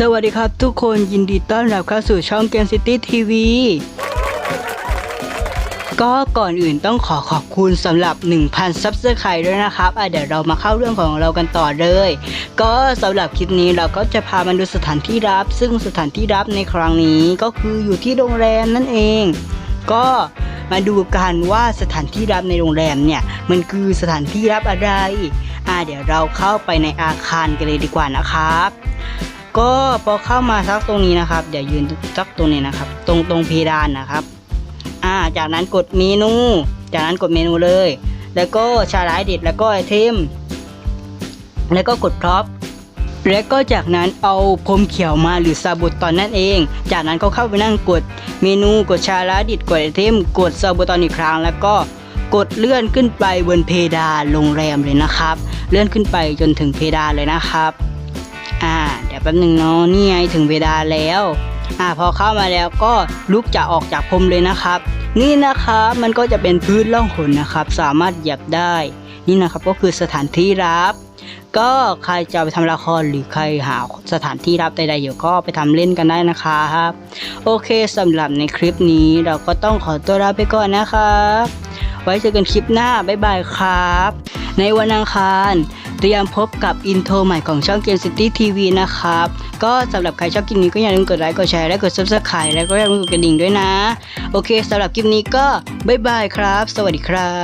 สวัสดีครับทุกคนยินดีต้อนรับเข้าสู่ช่องเกมซิตี้ทีวีก็ก่อนอื่นต้องขอขอบคุณสำหรับ 1,000 ซับสไคร์ด้วยนะครับอะเดี๋ยวเรามาเข้าเรื่องของเรากันต่อเลย ก็สำหรับคลิปนี้เราก็จะพามาดูสถานที่รับ ซึ่งสถานที่รับในครั้งนี้ก็คืออยู่ที่โรงแรมนั่นเอง ก็มาดูกันว่าสถานที่รับในโรงแรมเนี่ย มันคือสถานที่รับอะไร อ่าเดี๋ยวเราเข้าไปในอาคารกันเลยดีกว่านะครับ ก็พอเข้ามาสักตรงนี้นะครับ เดี๋ยวยืนสักตรงนี้นะครับ ตรงตรงเพดานนะครับ อ่า จากนั้นกดเมนู จากนั้นกดเมนูเลย แล้วก็ชาร์จเด็ดแล้วก็ไอเทม แล้วก็กดพร็อพแล้วก็จากนั้นเอาพรมเขียวมาหรือซาบุตตอนนั่นเอง จากนั้นก็เข้าไปนั่งกดเมนูกดชาร์จดิดกดไอเทม กดซาบุตตอนอีกครั้ง แล้วก็กดเลื่อนขึ้นไปบนเพดานโรงแรมเลยนะครับ เลื่อนขึ้นไปจนถึงเพดานเลยนะครับ ดี๋ยวแป๊บหนึ่งเนาะนี่ไงถึงเวลาแล้วอ่าพอเข้ามาแล้วก็ลุกจะออกจากพรมเลยนะครับ นี่นะครับมันก็จะเป็นพื้นล่องหนนะครับ สามารถเหยียบได้ นี่นะครับก็คือสถานที่รับ ก็ใครจะไปทำละครหรือใครหาสถานที่รับใดๆอยู่ก็ไปทำเล่นกันได้นะครับโอเคสำหรับในคลิปนี้เราก็ต้องขอตัวลาไปก่อนนะครับ ไว้เจอกันคลิปหน้าบ๊ายบายครับ ในวันอังคาร ตรียมพบกับอินโทรใหม่ของช่องเกมซิตี้ทีวีนะครับ ก็สำหรับใครชอบคลิปนี้ก็อย่าลืมกดไลค์กดแชร์และกดซับสไครต์แล้วก็อย่าลืมกดกระดิ่งด้วยนะ โอเคสำหรับคลิปนี้ก็บ๊ายบายครับ สวัสดีครับ